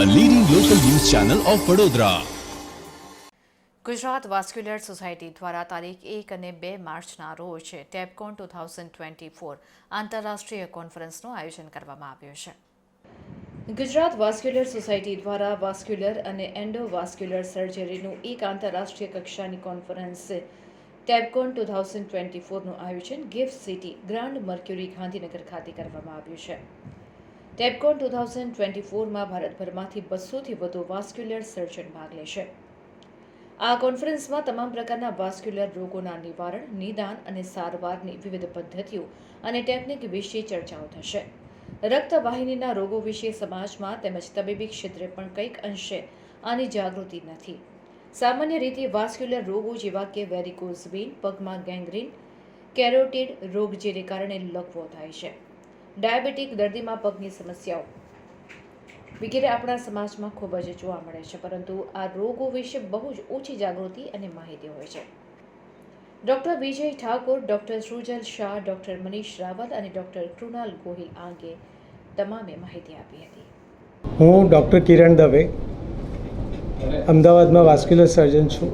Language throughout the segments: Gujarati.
Channel of Vadodara Gujarat vascular society દ્વારા તારીખ એક અને બે માર્ચના રોજ Tepcon two thousand twenty four આંતરરાષ્ટ્રીય કોન્ફરન્સનું આયોજન કરવામાં આવ્યું છે. ગુજરાત વાસ્ક્યુલર સોસાયટી દ્વારા વાસ્ક્યુલર અને એન્ડોવાસ્ક્યુલર સર્જરીનું એક આંતરરાષ્ટ્રીય કક્ષાની conference Tepcon two thousand twenty ફોરનું આયોજન gift city grand mercury Gandhinagar ખાતે કરવામાં આવ્યું છે. ટેપકોન ટુ થાઉઝન્ડ ટ્વેન્ટી ફોરમાં ભારતભરમાંથી બસોથી વધુ વાસ્ક્યુલર સર્જન ભાગ લેશે. આ કોન્ફરન્સમાં તમામ પ્રકારના વાસ્ક્યુલર રોગોના નિવારણ, નિદાન અને સારવારની વિવિધ પદ્ધતિઓ અને ટેકનિક વિશે ચર્ચાઓ થશે. રક્તવાહિનીના રોગો વિશે સમાજમાં તેમજ તબીબી ક્ષેત્રે પણ કંઈક અંશે આની જાગૃતિ નથી. સામાન્ય રીતે વાસ્ક્યુલર રોગો જેવા કે વેરિકોઝ વેન પગમાં ગેંગ્રીન કેરોટિડ રોગ જેને કારણે લકવો થાય છે. ડાયાબિટીક દર્દીમાં પગની સમસ્યાઓ. વગેરે આપણા સમાજમાં ખૂબ જ જોવા મળે છે, પરંતુ આ રોગો વિશે બહુ જ ઓછી જાગૃતિ અને માહિતી હોય છે. Doctor Vijay Thakor, doctor Srujal Shah, doctor Manish Rawat અને ડૉક્ટર કૃણાલ ગોહિલ આ અંગે તમામે માહિતી આપી હતી. હું ડૉક્ટર કિરણ દવે, અમદાવાદમાં વાસ્ક્યુલર સર્જન છું.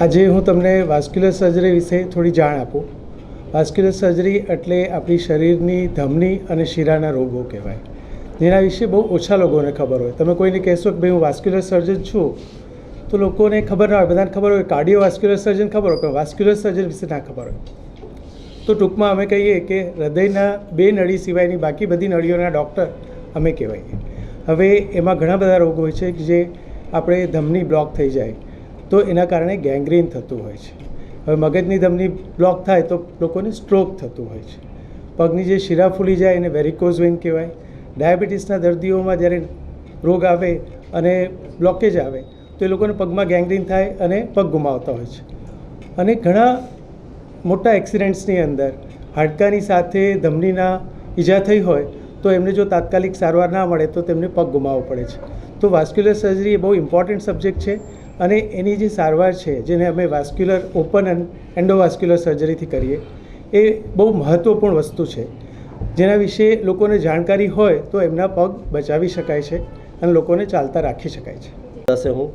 આજે હું તમને વાસ્ક્યુલર સર્જરી વિશે થોડી જાણ આપું. વાસ્ક્યુલર સર્જરી એટલે આપણી શરીરની ધમની અને શીરાના રોગો કહેવાય. જેના વિશે બહુ ઓછા લોકોને ખબર હોય. તમે કોઈને કહેશો કે ભાઈ, હું વાસ્ક્યુલર સર્જન છું. તો લોકોને ખબર ના હોય. બધાને ખબર હોય કાર્ડિયો વાસ્ક્યુલર સર્જન ખબર હોય, પણ વાસ્ક્યુલર સર્જન વિશે ના ખબર હોય. તો ટૂંકમાં અમે કહીએ કે હૃદયના બે નળી સિવાયની બાકી બધી નળીઓના ડૉક્ટર અમે કહેવાઈએ. હવે એમાં ઘણા બધા રોગ હોય છે કે જે આપણે ધમની બ્લોક થઈ જાય. તો એના કારણે ગેંગ્રીન થતું હોય છે. હવે મગજની ધમની બ્લોક થાય તો લોકોને સ્ટ્રોક થતું હોય છે. પગની જે શીરા ફૂલી જાય એને વેરિકોઝ વેન કહેવાય. ડાયાબિટીસના દર્દીઓમાં જ્યારે રોગ આવે અને બ્લોકેજ આવે, તો એ લોકોને પગમાં ગેંગ્રીન થાય અને પગ ગુમાવતા હોય છે. અને ઘણા મોટા એક્સિડન્ટ્સની અંદર હાડકાની સાથે ધમનીના ઈજા થઈ હોય તો એમને જો તાત્કાલિક સારવાર ના મળે તો તેમને પગ ગુમાવવો પડે છે. તો વાસ્ક્યુલર સર્જરી એ બહુ ઇમ્પોર્ટન્ટ સબ્જેક્ટ છે અને એની જે સારવાર છે, જેને અમે વાસ્ક્યુલર ઓપન એન્ડ એન્ડોવાસ્ક્યુલર સર્જરીથી કરીએ, એ બહુ મહત્ત્વપૂર્ણ વસ્તુ છે. જેના વિશે લોકોને જાણકારી હોય તો એમના પગ બચાવી શકાય છે અને લોકોને ચાલતા રાખી શકાય છે. પાસે હું,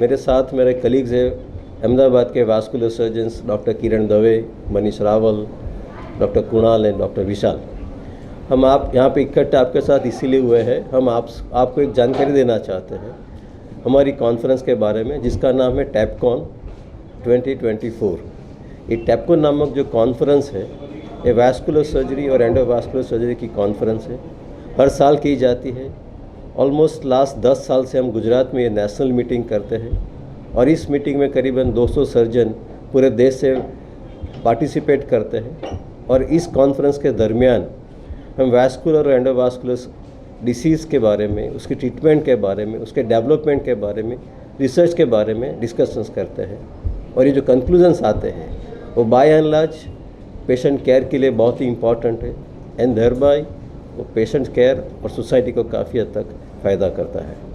મેરે સાથ, મેરે કલીગ્સ હે, અમદાવાદ કે vascular surgeons doctor Kiran Dave, Manish Raval doctor Kunal and doctor Vishal. हम आप यहाँ पे इकट्ठे आपके साथ इसीलिए हुए हैं, हम आप, आपको एक जानकारी देना चाहते हैं हमारी कॉन्फ्रेंस के बारे में, जिसका नाम है टैपकॉन 2024 ये टैपकॉन नामक जो कॉन्फ्रेंस है, ये वास्कुलर सर्जरी और एंडोवास्कुलर सर्जरी की कॉन्फ्रेंस है। हर साल की जाती है। ऑलमोस्ट लास्ट दस साल से हम गुजरात में ये नेशनल मीटिंग करते हैं और इस मीटिंग में करीबन 200 सर्जन पूरे देश से पार्टिसिपेट करते हैं और इस कॉन्फ्रेंस के दरमियान हम वैस्कुलर और एंडोवास्कुलर डिसीज़ के बारे में, उसके ट्रीटमेंट के बारे में, उसके डेवलपमेंट के बारे में रिसर्च के बारे में डिस्कशंस करते हैं। और ये जो कंक्लूजन्स आते हैं, वो by and large patient care के लिए बहुत ही इंपॉर्टेंट है। एंड धर बाय वो पेशेंट केयर और सोसाइटी को काफ़ी हद तक फ़ायदा करता है।